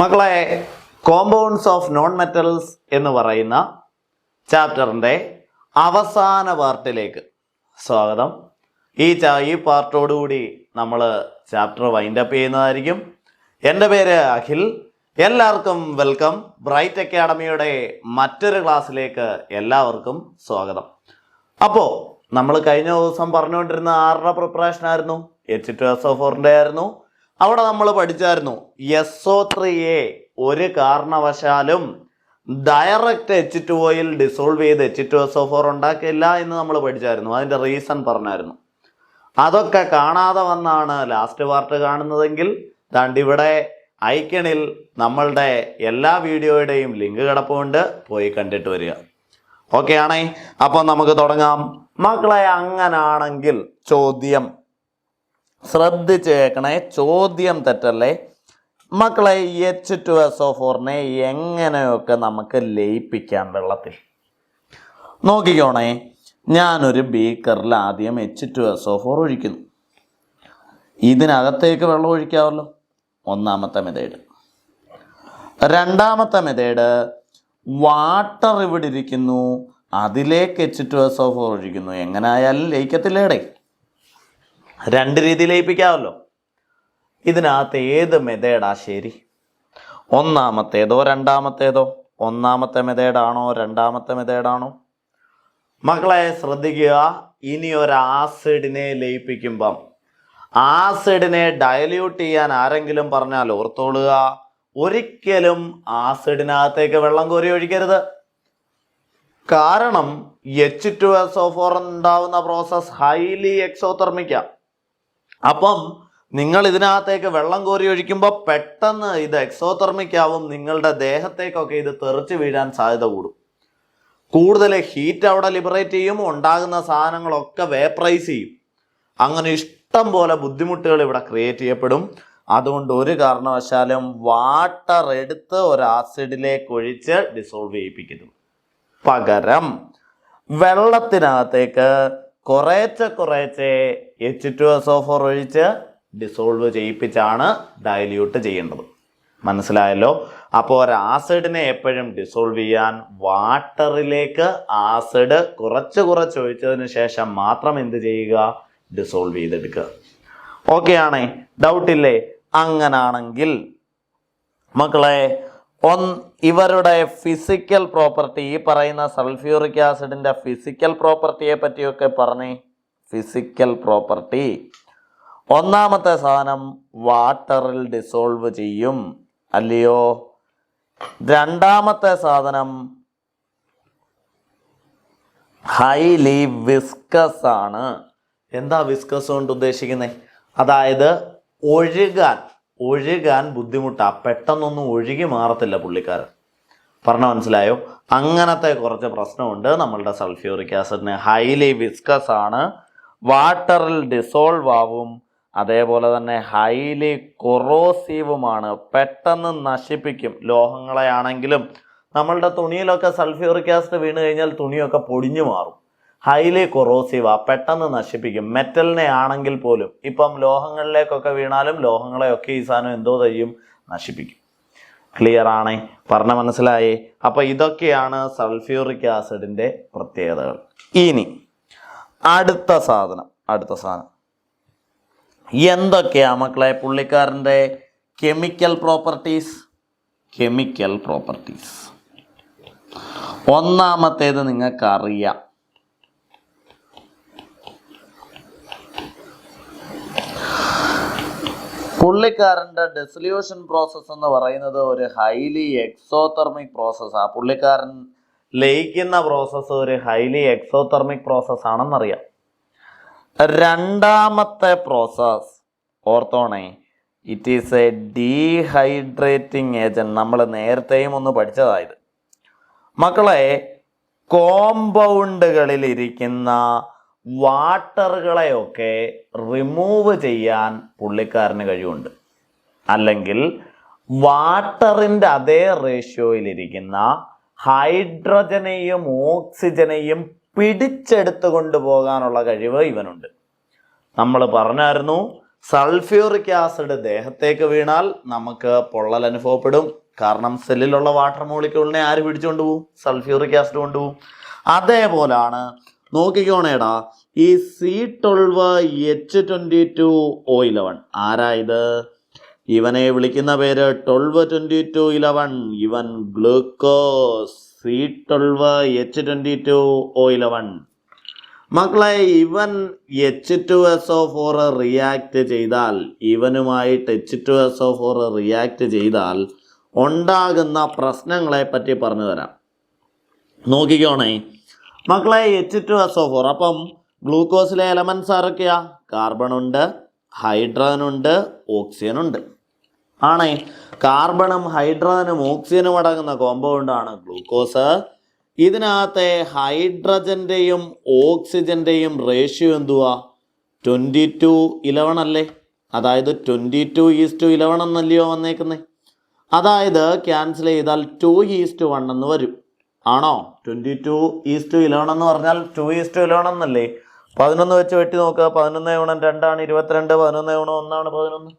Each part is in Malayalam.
മക്കളെ കോമ്പൗണ്ട്സ് ഓഫ് നോൺ മെറ്റൽസ് എന്ന് പറയുന്ന ചാപ്റ്ററിന്റെ അവസാന പാർട്ടിലേക്ക് സ്വാഗതം. ഈ ചാ ഈ പാർട്ടോടുകൂടി നമ്മൾ ചാപ്റ്റർ വൈൻഡപ്പ് ചെയ്യുന്നതായിരിക്കും. എന്റെ പേര് അഖിൽ. എല്ലാവർക്കും വെൽക്കം ബ്രൈറ്റ് അക്കാഡമിയുടെ മറ്റൊരു ക്ലാസ്സിലേക്ക് എല്ലാവർക്കും സ്വാഗതം. അപ്പോൾ നമ്മൾ കഴിഞ്ഞ ദിവസം പറഞ്ഞുകൊണ്ടിരുന്ന ആറുടെ പ്രിപ്പറേഷൻ ആയിരുന്നു? എച്ച് ടു എസ് ഒ ഫോറിന്റെ ആയിരുന്നു. അവിടെ നമ്മൾ പഠിച്ചായിരുന്നു എസ് ഒ ത്രീ എ ഒരു കാരണവശാലും direct H two oil dissolve ചെയ്ത് H two S O four ഉണ്ടാക്കില്ല എന്ന് നമ്മൾ പഠിച്ചായിരുന്നു. അതിന്റെ റീസൺ പറഞ്ഞായിരുന്നു. അതൊക്കെ കാണാതെ വന്നാണ് ലാസ്റ്റ് പാർട്ട് കാണുന്നതെങ്കിൽ ദാണ്ട് ഇവിടെ ഐക്കണിൽ നമ്മളുടെ എല്ലാ വീഡിയോയുടെയും ലിങ്ക് കിടപ്പുണ്ട്. പോയി കണ്ടിട്ട് വരിക. ഓക്കെ ആണേ? അപ്പം നമുക്ക് തുടങ്ങാം. മക്കളെ അങ്ങനാണെങ്കിൽ ചോദ്യം ശ്രദ്ധിച്ച് കേൾക്കണേ ചോദ്യം തെറ്റല്ലേ? മക്കളെ എച്ച് ടു എസ് ഒ ഫോറിനെ എങ്ങനെയൊക്കെ നമുക്ക് ലയിപ്പിക്കാം വെള്ളത്തിൽ? നോക്കിക്കോണേ. ഞാനൊരു ബീക്കറിൽ ആദ്യം H two S O four ഒഴിക്കുന്നു. ഇതിനകത്തേക്ക് വെള്ളം ഒഴിക്കാമല്ലോ ഒന്നാമത്തെ മെതേഡ്. രണ്ടാമത്തെ മെതേഡ് വാട്ടർ ഇവിടെ ഇരിക്കുന്നു. അതിലേക്ക് എച്ച് ടു എസ് ഫോർ ഒഴിക്കുന്നു. എങ്ങനെ ആയാലും ലയിക്കത്തില്ലേടേ. രണ്ട് രീതിയിൽ ലയിപ്പിക്കാമല്ലോ. ഇതിനകത്ത് ഏത് മെതേഡാ ശരി? ഒന്നാമത്തേതോ രണ്ടാമത്തേതോ? ഒന്നാമത്തെ മെതേഡാണോ രണ്ടാമത്തെ മെതേഡാണോ? മക്കളെ ശ്രദ്ധിക്കുക ഇനി ഒരു ആസിഡിനെ ലയിപ്പിക്കുമ്പം. ആസിഡിനെ ഡയല്യൂട്ട് ചെയ്യാൻ ആരെങ്കിലും പറഞ്ഞാൽ ഓർത്തോളുക. ഒരിക്കലും ആസിഡിനകത്തേക്ക് വെള്ളം കോരി ഒഴിക്കരുത്. കാരണം H two S O four ഉണ്ടാവുന്ന പ്രോസസ് ഹൈലി എക്സോതെർമിക്ക അപ്പം നിങ്ങൾ ഇതിനകത്തേക്ക് വെള്ളം കോരി ഒഴിക്കുമ്പോൾ പെട്ടെന്ന് ഇത് എക്സോതെർമിക് ആവും നിങ്ങളുടെ ദേഹത്തേക്കൊക്കെ ഇത് തെറിച്ച് വീഴാൻ സാധ്യത കൂടും. കൂടുതൽ ഹീറ്റ് അവിടെ ലിബറേറ്റ് ചെയ്യും ഉണ്ടാകുന്ന സാധനങ്ങളൊക്കെ വേപ്രൈസ് ചെയ്യും. അങ്ങനെ ഇഷ്ടം പോലെ ബുദ്ധിമുട്ടുകൾ ഇവിടെ ക്രിയേറ്റ് ചെയ്യപ്പെടും. അതുകൊണ്ട് ഒരു കാരണവശാലും വാട്ടർ എടുത്ത് ഒരു ആസിഡിലേക്ക് ഒഴിച്ച് ഡിസോൾവ് ചെയ്യിപ്പിക്കരുത് പകരം വെള്ളത്തിനകത്തേക്ക് കുറേശ്ശെ കുറേച്ചെ H two S O four ഒഴിച്ച് ഡിസോൾവ് ചെയ്യിപ്പിച്ചാണ് ഡയല്യൂട്ട് ചെയ്യേണ്ടത്. മനസ്സിലായല്ലോ? അപ്പോൾ ഒരു ആസിഡിനെ എപ്പോഴും ഡിസോൾവ് ചെയ്യാൻ വാട്ടറിലേക്ക് ആസിഡ് കുറച്ച് കുറച്ച് ഒഴിച്ചതിന് ശേഷം മാത്രം എന്ത് ചെയ്യുക? ഡിസോൾവ് ചെയ്തെടുക്കുക. ഓക്കെ ആണേ? ഡൗട്ടില്ലേ അങ്ങനാണെങ്കിൽ മക്കളെ ഒന്ന് ഇവരുടെ ഫിസിക്കൽ പ്രോപ്പർട്ടി ഈ പറയുന്ന സൾഫ്യൂറിക് ആസിഡിന്റെ ഫിസിക്കൽ പ്രോപ്പർട്ടിയെ പറ്റിയൊക്കെ പറഞ്ഞേ. ഫിസിക്കൽ പ്രോപ്പർട്ടി ഒന്നാമത്തെ സാധനം വാട്ടറിൽ ഡിസോൾവ് ചെയ്യും. അല്ലയോ? രണ്ടാമത്തെ സാധനം ഹൈലി വിസ്കസ് ആണ്. എന്താ വിസ്കസ് കൊണ്ട് ഉദ്ദേശിക്കുന്നത് അതായത് ഒഴുകാൻ. ഒഴുകാൻ ബുദ്ധിമുട്ടാണ് പെട്ടെന്നൊന്നും ഒഴുകി മാറത്തില്ല പുള്ളിക്കാരൻ. പറഞ്ഞ മനസ്സിലായോ? അങ്ങനത്തെ കുറച്ച് പ്രശ്നമുണ്ട് നമ്മളുടെ സൾഫ്യൂറിക് ആസിഡിന്. ഹൈലി വിസ്കസ് ആണ്. വാട്ടറിൽ ഡിസോൾവ് ആവും. അതേപോലെ തന്നെ ഹൈലി കൊറോസീവുമാണ് പെട്ടെന്ന് നശിപ്പിക്കും. ലോഹങ്ങളെ ആണെങ്കിലും നമ്മളുടെ തുണിയിലൊക്കെ സൾഫ്യൂറിക് ആസിഡ് വീണ് കഴിഞ്ഞാൽ തുണിയൊക്കെ പൊടിഞ്ഞു മാറും. ഹൈലി കൊറോസീവ പെട്ടെന്ന് നശിപ്പിക്കും. മെറ്റലിനെ ആണെങ്കിൽ പോലും ഇപ്പം ലോഹങ്ങളിലേക്കൊക്കെ വീണാലും ലോഹങ്ങളെയൊക്കെ ഈ സാധനം എന്തോ ചെയ്യും നശിപ്പിക്കും. ക്ലിയർ ആണേ? പറഞ്ഞ മനസ്സിലായേ? അപ്പൊ ഇതൊക്കെയാണ് സൾഫ്യൂറിക് ആസിഡിന്റെ പ്രത്യേകതകൾ. ഇനി അടുത്ത സാധനം അടുത്ത സാധനം. എന്തൊക്കെയാ മക്കളെ പുള്ളിക്കാരന്റെ കെമിക്കൽ പ്രോപ്പർട്ടീസ് കെമിക്കൽ പ്രോപ്പർട്ടീസ് ഒന്നാമത്തേത് നിങ്ങൾക്ക് പുള്ളിക്കാരന്റെ ഡെസൊല്യൂഷൻ പ്രോസസ്സ് എന്ന് പറയുന്നത് ഒരു ഹൈലി എക്സോതെർമിക് പ്രോസസ്സാണ് പുള്ളിക്കാരൻ ലയിക്കുന്ന പ്രോസസ്സ് ഒരു ഹൈലി എക്സോതെർമിക് പ്രോസസ്സ് ആണെന്നറിയാം. രണ്ടാമത്തെ process ഓർത്തോണേ it is a dehydrating agent നമ്മൾ നേരത്തെയും ഒന്ന് പഠിച്ചതായത് മക്കളെ കോമ്പൗണ്ടുകളിൽ ഇരിക്കുന്ന വാട്ടറുകളെയൊക്കെ റിമൂവ് ചെയ്യാൻ പുള്ളിക്കാരന് കഴിവുണ്ട്. അല്ലെങ്കിൽ വാട്ടറിന്റെ അതേ റേഷ്യോയിലിരിക്കുന്ന ഹൈഡ്രജനെയും ഓക്സിജനെയും പിടിച്ചെടുത്ത് കൊണ്ടുപോകാനുള്ള കഴിവ് ഇവനുണ്ട്. നമ്മൾ പറഞ്ഞായിരുന്നു സൾഫ്യൂറിക് ആസിഡ് ദേഹത്തേക്ക് വീണാൽ നമുക്ക് പൊള്ളൽ അനുഭവപ്പെടും. കാരണം സെല്ലിലുള്ള വാട്ടർ മോളിക്യൂളിനെ ആര് പിടിച്ചുകൊണ്ട് പോകും സൾഫ്യൂറിക് ആസിഡ് കൊണ്ടുപോകും. അതേപോലാണ് നോക്കിക്കോണേടാ. ഈ C twelve H twenty two O eleven ആരാ ഇത്? ഇവനെ വിളിക്കുന്ന പേര് ട്വൽവ് ട്വന്റി ടു ഇലവൻ ഇവൻ glucose. C twelve H twenty two O eleven മക്കളെ ഇവൻ H two S O four react ചെയ്താൽ ഇവനുമായിട്ട് H two S O four react ചെയ്താൽ ഉണ്ടാകുന്ന പ്രശ്നങ്ങളെ പറ്റി പറഞ്ഞു തരാം. നോക്കിക്കോണേ. മക്കളെ H two S O four അപ്പം ഗ്ലൂക്കോസിലെ എലമെൻസ് ആരൊക്കെയാ? കാർബൺ ഉണ്ട് ഹൈഡ്രജൻ ഉണ്ട് ഓക്സിജൻ ഉണ്ട് ആണേ കാർബണും ഹൈഡ്രജനും ഓക്സിജനും അടങ്ങുന്ന കോമ്പൗണ്ടാണ് ഗ്ലൂക്കോസ്. ഇതിനകത്തെ ഹൈഡ്രജന്റെയും ഓക്സിജന്റെയും റേഷ്യോ എന്തുവാ? ട്വന്റി ടു ഇലവൺ അല്ലേ? അതായത് twenty two is two eleven എന്നല്ലയോ വന്നേക്കുന്നത് അതായത് ക്യാൻസൽ ചെയ്താൽ ടു ഈസ് ടു വൺ എന്ന് വരും. ആണോ? Twenty two is two eleven എന്ന് പറഞ്ഞാൽ ടു ഈസ് ടു ഇലവൺ എന്നല്ലേ പതിനൊന്ന് വെച്ച് വെട്ടി നോക്കുക. പതിനൊന്ന് ഗുണം രണ്ടാണ് ഇരുപത്തിരണ്ട്. പതിനൊന്ന് ഗുണം ഒന്നാണ് പതിനൊന്ന്.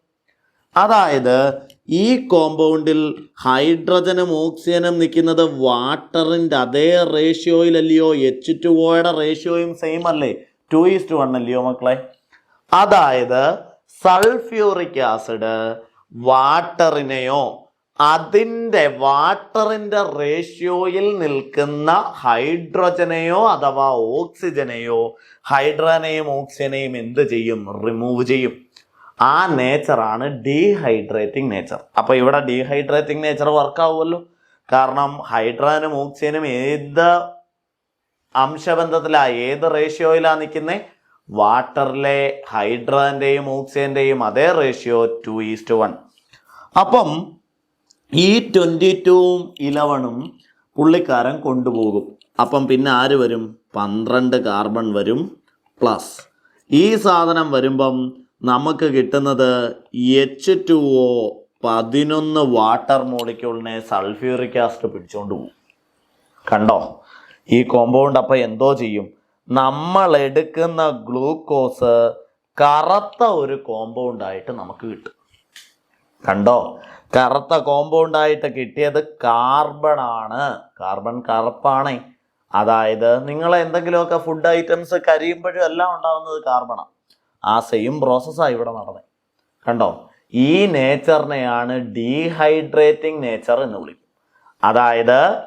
അതായത് ഈ കോമ്പൗണ്ടിൽ ഹൈഡ്രജനും ഓക്സിജനും നിൽക്കുന്നത് വാട്ടറിന്റെ അതേ റേഷ്യോയിലല്ലയോ? എച്ച് ടു ഒയുടെ റേഷ്യോയും സെയിം അല്ലേ? ടു ഈസ് ടു വൺ അല്ലയോ മക്കളെ? അതായത് സൾഫ്യൂറിക് ആസിഡ് വാട്ടറിനെയോ അതിന്റെ വാട്ടറിന്റെ റേഷ്യോയിൽ നിൽക്കുന്ന ഹൈഡ്രോജനെയോ അഥവാ ഓക്സിജനെയോ ഹൈഡ്രജനെയും ഓക്സിജനെയും എന്ത് ചെയ്യും? റിമൂവ് ചെയ്യും. ആ നേച്ചറാണ് ഡീഹൈഡ്രേറ്റിംഗ് നേച്ചർ അപ്പോൾ ഇവിടെ ഡീഹൈഡ്രേറ്റിംഗ് നേച്ചർ വർക്ക് ആവുമല്ലോ. കാരണം ഹൈഡ്രജനും ഓക്സിജനും ഏത് അംശബന്ധത്തിലാ ഏത് റേഷ്യോയിലാണ് നിൽക്കുന്നത് വാട്ടറിലെ ഹൈഡ്രജന്റെയും ഓക്സിജന്റെയും അതേ റേഷ്യോ ടു ഈസ്റ്റ് വൺ അപ്പം ഈ ട്വന്റി ടൂവും ഇലവണും പുള്ളിക്കാരൻ കൊണ്ടുപോകും. അപ്പം പിന്നെ ആര് വരും? പന്ത്രണ്ട് കാർബൺ വരും പ്ലസ്. ഈ സാധനം വരുമ്പം നമുക്ക് കിട്ടുന്നത് എച്ച് ടു ഒ പതിനൊന്ന് വാട്ടർ മോളിക്യൂളിനെ സൾഫ്യൂറിക് ആസിഡ് പിടിച്ചുകൊണ്ട് പോകും കണ്ടോ? ഈ കോമ്പൗണ്ട് അപ്പം എന്തോ ചെയ്യും? നമ്മൾ എടുക്കുന്ന ഗ്ലൂക്കോസ് കറുത്ത ഒരു കോമ്പൗണ്ടായിട്ട് നമുക്ക് കിട്ടും. കണ്ടോ? കറുത്ത കോമ്പൗണ്ടായിട്ട് കിട്ടിയത് കാർബൺ ആണ് കാർബൺ കറുപ്പാണേ. അതായത് നിങ്ങൾ എന്തെങ്കിലുമൊക്കെ ഫുഡ് ഐറ്റംസ് കരിയുമ്പോഴും എല്ലാം ഉണ്ടാകുന്നത് കാർബണാണ് ആ സെയിം പ്രോസസ്സാണ് ഇവിടെ നടന്നത് കണ്ടോ? ഈ നേച്ചറിനെയാണ് ഡീഹൈഡ്രേറ്റിംഗ് നേച്ചർ എന്ന് വിളിക്കും അതായത്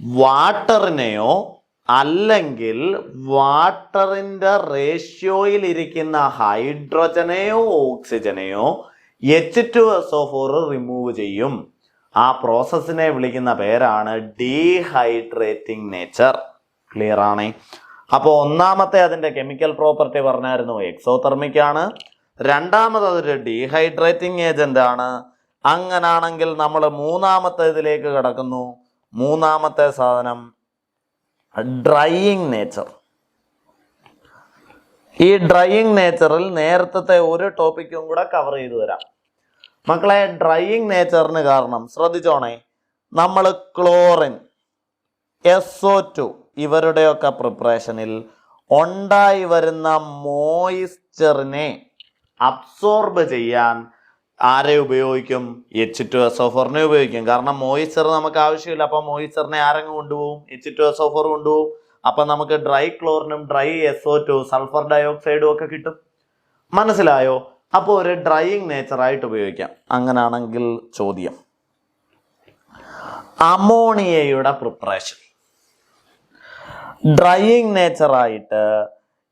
വാട്ടറിനെയോ അല്ലെങ്കിൽ വാട്ടറിന്റെ റേഷ്യോയിൽ ഇരിക്കുന്ന ഹൈഡ്രജനെയോ ഓക്സിജനെയോ H two S O four remove ചെയ്യും. ആ പ്രോസസ്സിനെ വിളിക്കുന്ന പേരാണ് ഡീഹൈഡ്രേറ്റിംഗ് നേച്ചർ ക്ലിയർ ആണേ? അപ്പോൾ ഒന്നാമത്തെ അതിന്റെ കെമിക്കൽ പ്രോപ്പർട്ടി പറഞ്ഞായിരുന്നു എക്സോതെർമിക് ആണ്. രണ്ടാമത് അതൊരു ഡീഹൈഡ്രേറ്റിംഗ് ഏജന്റ് ആണ്. അങ്ങനാണെങ്കിൽ നമ്മൾ മൂന്നാമത്തെ ഇതിലേക്ക് കിടക്കുന്നു. മൂന്നാമത്തെ സാധനം ഡ്രൈയിങ് നേച്ചർ ഈ ഡ്രൈയിങ് നേച്ചറിൽ നേരത്തെ ഒരു ടോപ്പിക്കും കൂടെ കവർ ചെയ്തു തരാം. മക്കളെ ഡ്രൈയിങ് നേച്ചറിന് കാരണം ശ്രദ്ധിച്ചോണേ. നമ്മൾ ക്ലോറിൻ എസ് ഒ ടു ഇവരുടെയൊക്കെ പ്രിപ്പറേഷനിൽ ഉണ്ടായി വരുന്ന മോയിസ്ചറിനെ അബ്സോർബ് ചെയ്യാൻ ആരെ ഉപയോഗിക്കും? എച്ച് ടു എസ് ഒ ഫോറിനെ ഉപയോഗിക്കും. കാരണം മോയിസ്ചർ നമുക്ക് ആവശ്യമില്ല. അപ്പം മോയിസ്ചറിനെ ആരെങ്കിലും കൊണ്ടുപോകും? H two S O four കൊണ്ടുപോകും. അപ്പം നമുക്ക് ഡ്രൈ ക്ലോറിനും ഡ്രൈ എസ് ടു സൾഫർ ഡയോക്സൈഡും ഒക്കെ കിട്ടും. മനസ്സിലായോ? അപ്പോൾ ഒരു ഡ്രൈയിങ് നേച്ചറായിട്ട് ഉപയോഗിക്കാം. അങ്ങനാണെങ്കിൽ ചോദ്യം. അമോണിയയുടെ പ്രിപ്പറേഷൻ ഡ്രൈയിങ് നേച്ചറായിട്ട്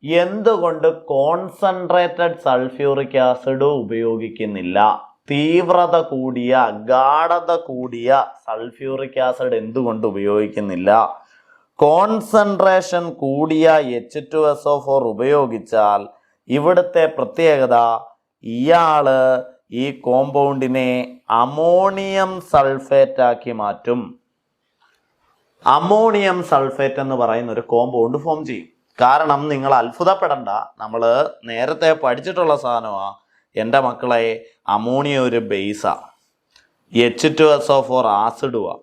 എന്തുകൊണ്ട് കോൺസെൻട്രേറ്റഡ് സൾഫ്യൂറിക് ആസിഡ് ഉപയോഗിക്കുന്നില്ല? തീവ്രത കൂടിയ ഗാഢത കൂടിയ സൾഫ്യൂറിക് ആസിഡ് എന്തുകൊണ്ട് ഉപയോഗിക്കുന്നില്ല? കോൺസെൻട്രേഷൻ കൂടിയ H two S O four ഉപയോഗിച്ചാൽ ഇവിടുത്തെ പ്രത്യേകത ഇയാൾ ഈ കോമ്പൗണ്ടിനെ അമോണിയം സൾഫേറ്റ് ആക്കി മാറ്റും. അമോണിയം സൾഫേറ്റ് എന്ന് പറയുന്ന ഒരു കോമ്പൗണ്ട് ഫോം ചെയ്യും. കാരണം നിങ്ങൾ അത്ഭുതപ്പെടണ്ട. നമ്മൾ നേരത്തെ പഠിച്ചിട്ടുള്ള സാധനമാണ് എന്റെ മക്കളെ അമോണിയ ഒരു ബേസാണ് H two S O four ആസിഡുവാ.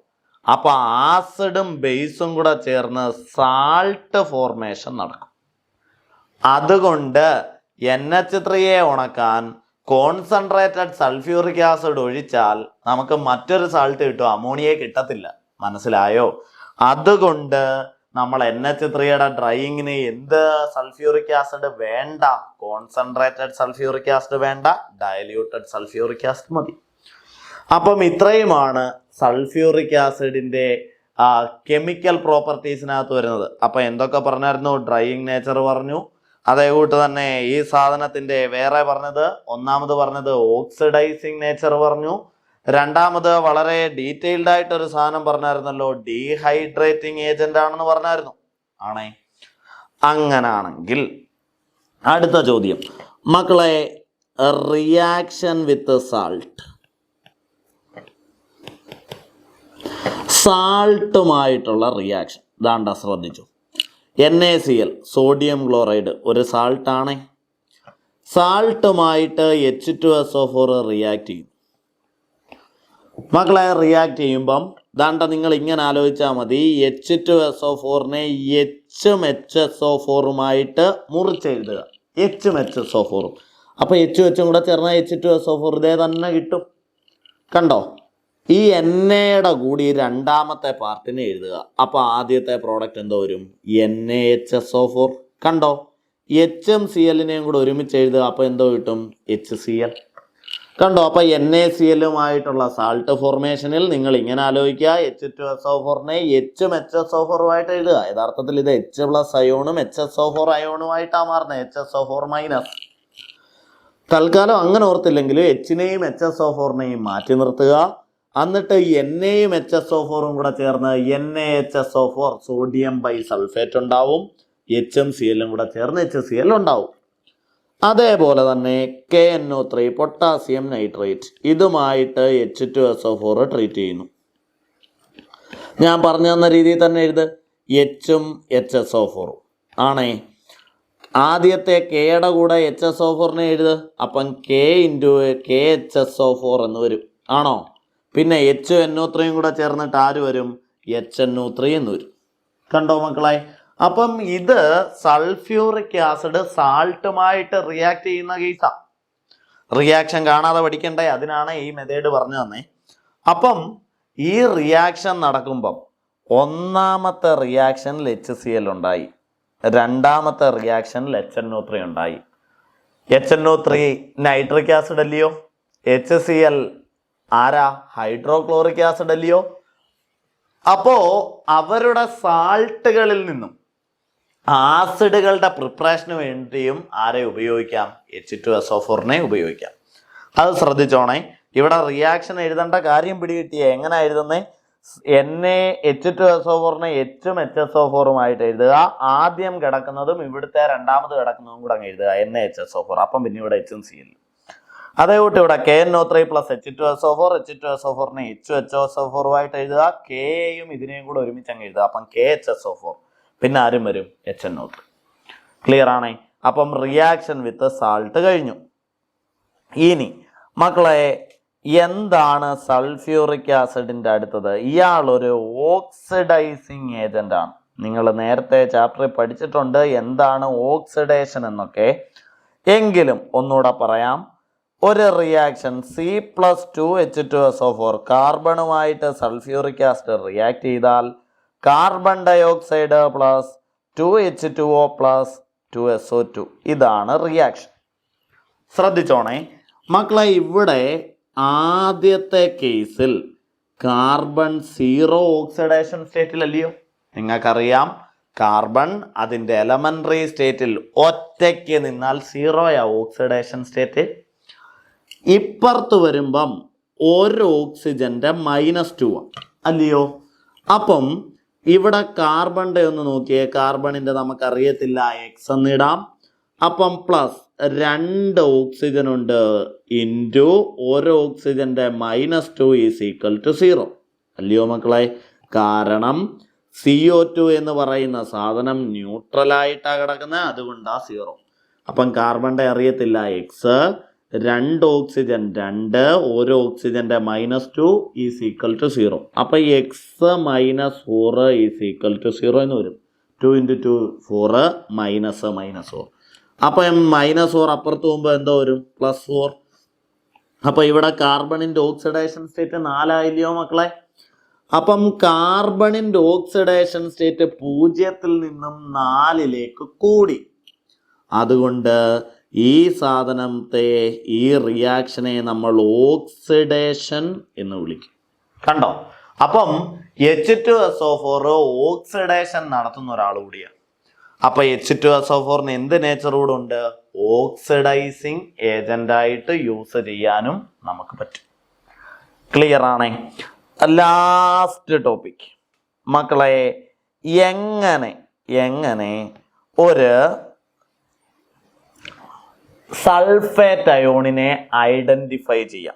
അപ്പോൾ ആസിഡും ബേസും കൂടെ ചേർന്ന് സാൾട്ട് ഫോർമേഷൻ നടക്കും. അതുകൊണ്ട് എൻ എച്ച് ത്രീയെ ഉണക്കാൻ കോൺസെൻട്രേറ്റഡ് സൾഫ്യൂറിക് ആസിഡ് ഒഴിച്ചാൽ നമുക്ക് മറ്റൊരു സാൾട്ട് കിട്ടും. അമോണിയെ കിട്ടത്തില്ല. മനസ്സിലായോ? അതുകൊണ്ട് നമ്മൾ എൻ എച്ച് ത്രീയുടെ ഡ്രൈയിങ്ങിന് എന്ത് സൾഫ്യൂറിക് ആസിഡ് വേണ്ട? കോൺസെൻട്രേറ്റഡ് സൾഫ്യൂറിക് ആസിഡ് വേണ്ട. ഡയല്യൂട്ടഡ് സൾഫ്യൂറിക് ആസിഡ് മതി. അപ്പം ഇത്രയുമാണ് സൾഫ്യൂറിക് ആസിഡിന്റെ കെമിക്കൽ പ്രോപ്പർട്ടീസിനകത്ത് വരുന്നത്. അപ്പം എന്തൊക്കെ പറഞ്ഞായിരുന്നു? ഡ്രൈയിങ് നേച്ചർ പറഞ്ഞു. അതേ കൂട്ട് തന്നെ ഈ സാധനത്തിന്റെ വേറെ പറഞ്ഞത് ഒന്നാമത് പറഞ്ഞത് ഓക്സിഡൈസിങ് നേച്ചർ പറഞ്ഞു. രണ്ടാമത് വളരെ ഡീറ്റെയിൽഡ് ആയിട്ട് ഒരു സാധനം പറഞ്ഞായിരുന്നല്ലോ ഡീഹൈഡ്രേറ്റിംഗ് ഏജന്റ് ആണെന്ന് പറഞ്ഞായിരുന്നു. ആണേ. അങ്ങനാണെങ്കിൽ അടുത്ത ചോദ്യം. മക്കളെ റിയാക്ഷൻ വിത്ത് സാൾട്ട്. സാൾട്ടുമായിട്ടുള്ള റിയാക്ഷൻ ദാണ്ട ശ്രദ്ധിച്ചു. N A C L sodium chloride ഒരു സാൾട്ടാണേ സാൾട്ടുമായിട്ട് H two S O four react ചെയ്യും. മക്കളെ റിയാക്ട് ചെയ്യുമ്പം ദാണ്ട നിങ്ങൾ ഇങ്ങനെ ആലോചിച്ചാൽ മതി. എച്ച് ടു എസ് ഒ ഫോറിനെ എച്ചും എച്ച് എസ് ഒ ഫോറുമായിട്ട് മുറിച്ചെഴുതുക എച്ചും എച്ച് എസ് ഒ ഫോറും അപ്പോൾ എച്ചും എച്ചും കൂടെ ചേർന്നാൽ H two S O four ഇതേ തന്നെ കിട്ടും. കണ്ടോ? ഈ എൻ എയുടെ കൂടി രണ്ടാമത്തെ പാർട്ടിനെ എഴുതുക. അപ്പോൾ ആദ്യത്തെ പ്രോഡക്റ്റ് എന്തോ വരും? N A H S O four കണ്ടോ? എച്ച് എം സി എല്ലിനെയും കൂടെ ഒരുമിച്ച് എഴുതുക. അപ്പോൾ എന്തോ കിട്ടും? എച്ച് സി എൽ കണ്ടോ? അപ്പോൾ എൻ എ സി എല്ലുമായിട്ടുള്ള സാൾട്ട് ഫോർമേഷനിൽ നിങ്ങൾ ഇങ്ങനെ ആലോചിക്കുക. എച്ച് ടു എസ് ഒ ഫോറിനെ എച്ചും എച്ച് എസ് ഒ ഫോറുമായിട്ട് എഴുതുക. യഥാർത്ഥത്തിൽ ഇത് എച്ച് പ്ലസ് അയോണും എച്ച് എസ് ഒ ഫോർ അയോണുമായിട്ടാണ് മാറുന്നത്. H S O four minus തൽക്കാലം അങ്ങനെ ഓർത്തില്ലെങ്കിലും എച്ചിനെയും എച്ച് എസ് ഒ ഫോറിനെയും മാറ്റി നിർത്തുക. എന്നിട്ട് എൻ എയും എച്ച് എസ് ഒ ഫോറും കൂടെ ചേർന്ന് N A H S O four sodium bisulphate ഉണ്ടാവും എച്ച് എം സി എല്ലും കൂടെ ചേർന്ന് എച്ച് സി എൽ ഉണ്ടാവും. അതേപോലെ തന്നെ K N O three potassium nitrate ഇതുമായിട്ട് H two S O four treat ചെയ്യുന്നു. ഞാൻ പറഞ്ഞു തന്ന രീതിയിൽ തന്നെ എഴുത്. എച്ചും എച്ച് എസ് ഒ ഫോറും ആണേ. ആദ്യത്തെ കെയുടെ കൂടെ എച്ച് എസ് ഒ ഫോറിനെ എഴുത്. അപ്പം K into K H S O four എന്ന് വരും. ആണോ? പിന്നെ എച്ച് എൻ ഒ ത്രീയും കൂടെ ചേർന്നിട്ട് ആര് വരും? എച്ച് എൻ ഒ ത്രീ എന്ന് വരും. കണ്ടോ മക്കളെ? അപ്പം ഇത് സൾഫ്യൂറിക് ആസിഡ് സാൾട്ടുമായിട്ട് റിയാക്ട് ചെയ്യുന്ന കേസാ റിയാക്ഷൻ കാണാതെ പഠിക്കണ്ടേ? അതിനാണ് ഈ മെത്തേഡ് പറഞ്ഞു തന്നെ. അപ്പം ഈ റിയാക്ഷൻ നടക്കുമ്പം ഒന്നാമത്തെ റിയാക്ഷനിൽ എച്ച് സി എൽ ഉണ്ടായി. രണ്ടാമത്തെ റിയാക്ഷനിൽ എച്ച് എൻ ഒ ത്രീ ഉണ്ടായി. H N O three nitric acid അല്ലയോ? എച്ച് സി എൽ ആരാ? ഹൈഡ്രോക്ലോറിക് ആസിഡ് അല്ലയോ? അപ്പോ അവരുടെ സാൾട്ടുകളിൽ നിന്നും ആസിഡുകളുടെ പ്രിപ്പറേഷന് വേണ്ടിയും ആരെ ഉപയോഗിക്കാം? എച്ച് ടു എസ് ഒ ഫോറിനെ ഉപയോഗിക്കാം. അത് ശ്രദ്ധിച്ചോണേ. ഇവിടെ റിയാക്ഷൻ എഴുതേണ്ട കാര്യം പിടികിട്ടിയ. എങ്ങനെ എഴുതുന്നേ? N A H two S O ഫോറിനെ എച്ചും എച്ച് എസ് ഒ ഫോറുമായിട്ട് എഴുതുക. ആദ്യം കിടക്കുന്നതും ഇവിടുത്തെ രണ്ടാമത് കിടക്കുന്നതും കൂടെ അങ്ങ് എഴുതുക. N A H S O four അപ്പം പിന്നെ ഇവിടെ എച്ചും സി എല്ലും അതേ കൂട്ടി ഇവിടെ K N O three plus H two S O four H two S O ഫോറിനെ H H S O ഫോറുമായിട്ട് എഴുതുക. കെ എയും ഇതിനെയും കൂടെ ഒരുമിച്ച് അങ്ങ് എഴുതുക. അപ്പം K H S O four പിന്നെ ആരും വരും H N O three clear ആണേ? അപ്പം റിയാക്ഷൻ വിത്ത് സാൾട്ട് കഴിഞ്ഞു. ഇനി മക്കളെ എന്താണ് സൾഫ്യൂറിക് ആസിഡിന്റെ അടുത്തത്? ഇയാൾ ഒരു ഓക്സിഡൈസിങ് ഏജന്റ് ആണ്. നിങ്ങൾ നേരത്തെ ചാപ്റ്ററിൽ പഠിച്ചിട്ടുണ്ട്. എന്താണ് ഓക്സിഡേഷൻ എന്നൊക്കെ. എങ്കിലും ഒന്നുകൂടെ പറയാം. ഒരു reaction C plus two H two S O four കാർബണുമായിട്ട് sulphuric acid react ചെയ്താൽ carbon dioxide plus two H two O plus two S O two ഇതാണ് റിയാക്ഷൻ ശ്രദ്ധിച്ചോണേ. മക്കളെ ഇവിടെ ആദ്യത്തെ കേസിൽ കാർബൺ സീറോ ഓക്സിഡേഷൻ സ്റ്റേറ്റിലല്ലയോ നിങ്ങൾക്കറിയാം കാർബൺ അതിന്റെ എലമെന്ററി സ്റ്റേറ്റിൽ ഒറ്റയ്ക്ക് നിന്നാൽ സീറോയാ ഓക്സിഡേഷൻ സ്റ്റേറ്റ് ഇപ്പുറത്ത് വരുമ്പം ഒരു ഓക്സിജന്റെ മൈനസ് ടു അല്ലയോ? അപ്പം ഇവിടെ കാർബണിന്റെ ഒന്ന് നോക്കിയേ. കാർബണിന്റെ നമുക്കറിയത്തില്ല. എക്സ് എന്നിടാം അപ്പം പ്ലസ് രണ്ട് ഓക്സിജൻ ഉണ്ട് ഇന്റു ഒരു ഓക്സിജന്റെ minus two is equal to zero അല്ലയോ മക്കളെ? കാരണം സി ഒ ടു എന്ന് പറയുന്ന സാധനം ന്യൂട്രലായിട്ടാണ് കിടക്കുന്നത് അതുകൊണ്ടാണ് സീറോ അപ്പം കാർബണിന്റെ അറിയത്തില്ല. എക്സ് രണ്ട് ഓക്സിജൻ രണ്ട് ഒരു ഓക്സിജന്റെ minus two is equal to zero അപ്പോൾ X minus four is equal to zero എന്ന് വരും. Two into two four minus minus four അപ്പം മൈനസ് ഫോർ അപ്പുറത്ത് പോകുമ്പോൾ എന്തോ വരും? പ്ലസ് ഫോർ അപ്പൊ ഇവിടെ കാർബണിന്റെ ഓക്സിഡേഷൻ സ്റ്റേറ്റ് നാലായില്ലയോ മക്കളെ? അപ്പം കാർബണിന്റെ ഓക്സിഡേഷൻ സ്റ്റേറ്റ് പൂജ്യത്തിൽ നിന്നും നാലിലേക്ക് കൂടി. അതുകൊണ്ട് ഈ സാധനത്തെ ഈ റിയാക്ഷനെ നമ്മൾ ഓക്സിഡേഷൻ എന്ന് വിളിക്കും. കണ്ടോ? അപ്പം H two S O four oxidation നടത്തുന്ന ഒരാൾ കൂടിയാണ്. അപ്പൊ എച്ച് ടു എസ് ഒ ഫോറിന് എന്ത് നേച്ചർ കൂടെ ഉണ്ട്? ഓക്സിഡൈസിങ് ഏജന്റ് ആയിട്ട് യൂസ് ചെയ്യാനും നമുക്ക് പറ്റും. ക്ലിയർ ആണേ? ലാസ്റ്റ് ടോപ്പിക് മക്കളെ എങ്ങനെ എങ്ങനെ ഒരു സൾഫേറ്റ് അയോണിനെ ഐഡന്റിഫൈ ചെയ്യാം.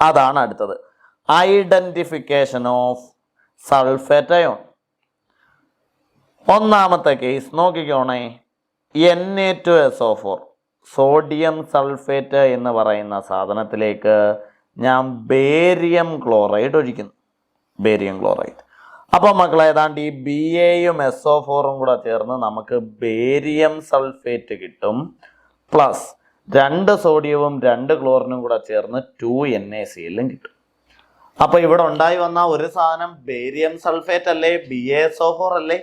അതാണ് അടുത്തത്. Identification of sulphate ion. ഒന്നാമത്തെ case നോക്കിക്കോണേ. N A two S O four sodium sulphate എന്ന് പറയുന്ന സാധനത്തിലേക്ക് ഞാൻ ബേരിയം ക്ലോറൈഡ് ഒഴിക്കുന്നു. ബേരിയം ക്ലോറൈഡ് അപ്പോൾ മക്കൾ ഏതാണ്ട് ഈ ബി എയും എസ് ഒ ഫോറും കൂടെ ചേർന്ന് നമുക്ക് ബേരിയം സൾഫേറ്റ് കിട്ടും. പ്ലസ് രണ്ട് സോഡിയവും രണ്ട് ക്ലോറിനും കൂടെ ചേർന്ന് ടു എൻ എ സി എല്ലും കിട്ടും. അപ്പൊ ഇവിടെ ഉണ്ടായി വന്ന ഒരു സാധനം ബേരിയം സൾഫേറ്റ് അല്ലേ? B A S O four അല്ലേ?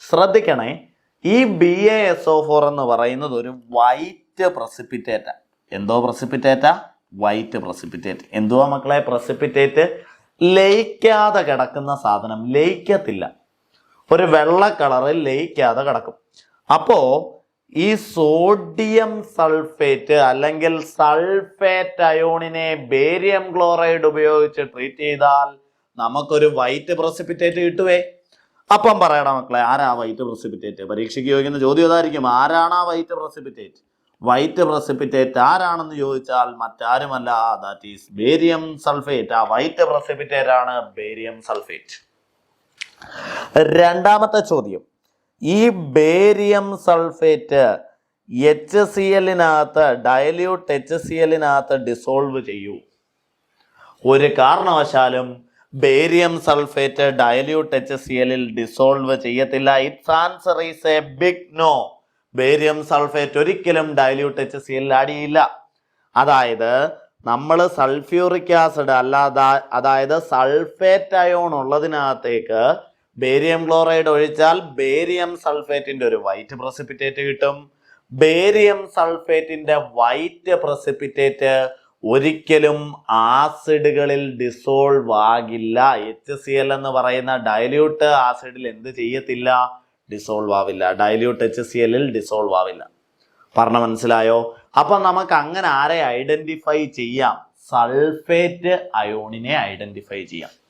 ശ്രദ്ധിക്കണേ ഈ B A S O four എന്ന് പറയുന്നത് ഒരു വൈറ്റ് പ്രസിപ്പിറ്റേറ്റ എന്തോ പ്രസിപ്പിറ്റേറ്റ വൈറ്റ് പ്രസിപ്പിറ്റേറ്റ് എന്തുവാ മക്കളെ? പ്രസിപ്പിറ്റേറ്റ് ലയിക്കാതെ കിടക്കുന്ന സാധനം ലയിക്കത്തില്ല. ഒരു വെള്ള കളറിൽ ലയിക്കാതെ കിടക്കും. അപ്പോ ഈ സോഡിയം സൾഫേറ്റ് അല്ലെങ്കിൽ സൾഫേറ്റ് അയോണിനെ ബേരിയം ക്ലോറൈഡ് ഉപയോഗിച്ച് ട്രീറ്റ് ചെയ്താൽ നമുക്കൊരു വൈറ്റ് പ്രസിപ്പിറ്റേറ്റ് കിട്ടുവേ. അപ്പം പറയണം മക്കളെ ആരാ വൈറ്റ് പ്രസിപ്പിറ്റേറ്റ് പരീക്ഷയ്ക്ക് ചോദിക്കുന്ന ചോദ്യം അതായിരിക്കും ആരാണ് ആ വൈറ്റ് പ്രസിപ്പിറ്റേറ്റ് വൈറ്റ് പ്രസിപ്പിറ്റേറ്റ് ആരാണെന്ന് ചോദിച്ചാൽ മറ്റാരുമല്ല. ദാറ്റ് ഈസ് ബേരിയം സൾഫേറ്റ് ആ വൈറ്റ് പ്രസിപ്പിറ്റേറ്റ് ആണ് ബേരിയം സൾഫേറ്റ് രണ്ടാമത്തെ ചോദ്യം. ഈ ബേരിയം സൾഫേറ്റ് എച്ച് സി എല്ലിനകത്ത് ഡയല്യൂട്ട് എച്ച് സി എല്ലിനകത്ത് ഡിസോൾവ് ചെയ്യൂ. ഒരു കാരണവശാലും barium sulphate dilute H C എല്ലിൽ ഡിസോൾവ് ചെയ്യത്തില്ല. It's answer is a big no barium sulphate ഒരിക്കലും ഡയല്യൂട്ട് എച്ച് സി എല്ലിൽ ആഡ് ചെയ്യില്ല അതായത് നമ്മൾ സൾഫ്യൂറിക് ആസിഡ് അല്ലാതെ അതായത് സൾഫേറ്റ് അയോൺ ഉള്ളതിനകത്തേക്ക് ബേരിയം ക്ലോറൈഡ് ഒഴിച്ചാൽ ബേരിയം സൾഫേറ്റിന്റെ ഒരു വൈറ്റ് പ്രസിപ്പിറ്റേറ്റ് കിട്ടും. ബേരിയം സൾഫേറ്റിന്റെ വൈറ്റ് പ്രസിപ്പിറ്റേറ്റ് ഒരിക്കലും ആസിഡുകളിൽ ഡിസോൾവ് ആകില്ല. എച്ച് സി എൽ എന്ന് പറയുന്ന ഡയല്യൂട്ട് ആസിഡിൽ എന്ത് ചെയ്യത്തില്ല? ഡിസോൾവ് ആവില്ല. ഡയല്യൂട്ട് എച്ച് സി എല്ലിൽ ഡിസോൾവ് ആവില്ല. പറഞ്ഞ മനസ്സിലായോ? അപ്പൊ നമുക്ക് അങ്ങനെ ആരെ ഐഡന്റിഫൈ ചെയ്യാം? സൾഫേറ്റ് അയോണിനെ ഐഡന്റിഫൈ ചെയ്യാം.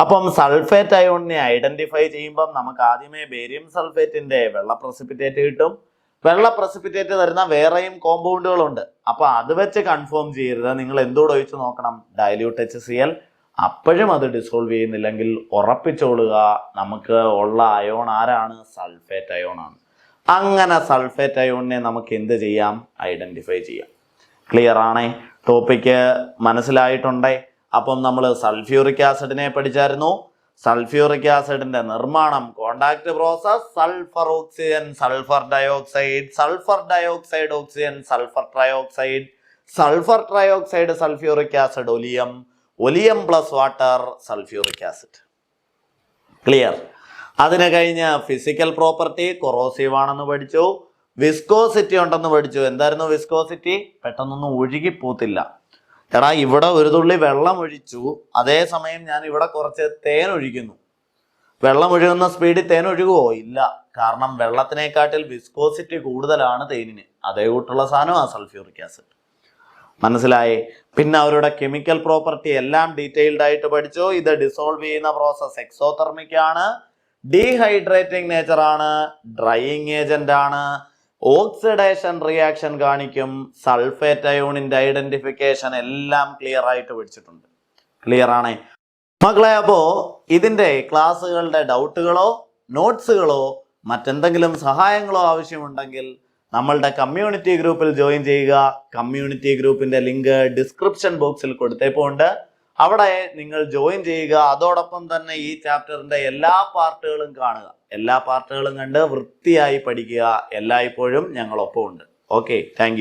അപ്പം സൾഫേറ്റ് അയോണിനെ ഐഡന്റിഫൈ ചെയ്യുമ്പം നമുക്ക് ആദ്യമേ ബേരിയം സൾഫേറ്റിന്റെ വെള്ള പ്രസിപ്പിറ്റേറ്റ് കിട്ടും. വെള്ള പ്രസിപ്പിറ്റേറ്റ് തരുന്ന വേറെയും കോമ്പൗണ്ടുകളുണ്ട് അപ്പൊ അത് വെച്ച് കൺഫേം ചെയ്യരുത്. നിങ്ങൾ എന്തോട് ഒഴിച്ച് നോക്കണം? ഡയല്യൂട്ട് എച്ച് സി എൽ അപ്പോഴും അത് ഡിസോൾവ് ചെയ്യുന്നില്ലെങ്കിൽ ഉറപ്പിച്ചോളുക. നമുക്ക് ഉള്ള അയോൺ ആരാണ്? സൾഫേറ്റ് അയോൺ ആണ്. അങ്ങനെ സൾഫേറ്റ് അയോണിനെ നമുക്ക് എന്ത് ചെയ്യാം? ഐഡന്റിഫൈ ചെയ്യാം. ക്ലിയർ ആണേ? ടോപ്പിക്ക് മനസ്സിലായിട്ടുണ്ടേ? അപ്പം നമ്മൾ സൾഫ്യൂറിക് ആസിഡിനെ പഠിച്ചായിരുന്നു. സൾഫ്യൂറിക് ആസിഡിന്റെ നിർമ്മാണം contact process sulphur oxygen sulphur dioxide sulphur dioxide oxygen sulphur trioxide sulphur trioxide sulphuric acid oleum oleum plus water sulphuric acid. Clear? അതിന് കഴിഞ്ഞ് ഫിസിക്കൽ പ്രോപ്പർട്ടി കൊറോസീവ് ആണെന്ന് പഠിച്ചു. വിസ്കോസിറ്റി ഉണ്ടെന്ന് പഠിച്ചു. എന്തായിരുന്നു വിസ്കോസിറ്റി? പെട്ടെന്നൊന്നും ഒഴുകി പോത്തില്ല എടാ ഇവിടെ ഒരു തുള്ളി വെള്ളം ഒഴിച്ചു. അതേസമയം ഞാൻ ഇവിടെ കുറച്ച് തേൻ ഒഴിക്കുന്നു. വെള്ളം ഒഴുകുന്ന സ്പീഡിൽ തേൻ ഒഴുകുമോ ഇല്ല. കാരണം വെള്ളത്തിനെക്കാട്ടിൽ വിസ്കോസിറ്റി കൂടുതലാണ് തേനിന്. അതേ കൂട്ടുള്ള ആ സൾഫ്യൂറിക് ആസിഡ് മനസ്സിലായേ? പിന്നെ അവരുടെ കെമിക്കൽ പ്രോപ്പർട്ടി എല്ലാം ഡീറ്റെയിൽഡ് ആയിട്ട് പഠിച്ചു. ഇത് ഡിസോൾവ് ചെയ്യുന്ന പ്രോസസ് എക്സോതെർമിക് ആണ്. ഡീഹൈഡ്രേറ്റിംഗ് നേച്ചർ ആണ്. ഡ്രൈയിങ് ഏജന്റ് ആണ്. ഓക്സിഡേഷൻ റിയാക്ഷൻ കാണിക്കും സൾഫേറ്റ് അയോണിന്റെ ഐഡന്റിഫിക്കേഷൻ എല്ലാം ക്ലിയർ ആയിട്ട് പഠിച്ചിട്ടുണ്ട് ക്ലിയർ ആണേ? മക്കളെ അപ്പോ ഇതിന്റെ ക്ലാസ്സുകളുടെ ഡൗട്ടുകളോ നോട്ട്സുകളോ മറ്റെന്തെങ്കിലും സഹായങ്ങളോ ആവശ്യമുണ്ടെങ്കിൽ നമ്മളുടെ കമ്മ്യൂണിറ്റി ഗ്രൂപ്പിൽ ജോയിൻ ചെയ്യുക. കമ്മ്യൂണിറ്റി ഗ്രൂപ്പിന്റെ ലിങ്ക് ഡിസ്ക്രിപ്ഷൻ ബോക്സിൽ കൊടുത്തേപ്പോണ്ട്. അവിടെ നിങ്ങൾ ജോയിൻ ചെയ്യുക. അതോടൊപ്പം തന്നെ ഈ ചാപ്റ്ററിന്റെ എല്ലാ പാർട്ടുകളും കാണുക. എല്ലാ പാർട്ടുകളും കണ്ട് വൃത്തിയായി പഠിക്കുക. എല്ലായ്പ്പോഴും ഞങ്ങളൊപ്പമുണ്ട്. Okay thank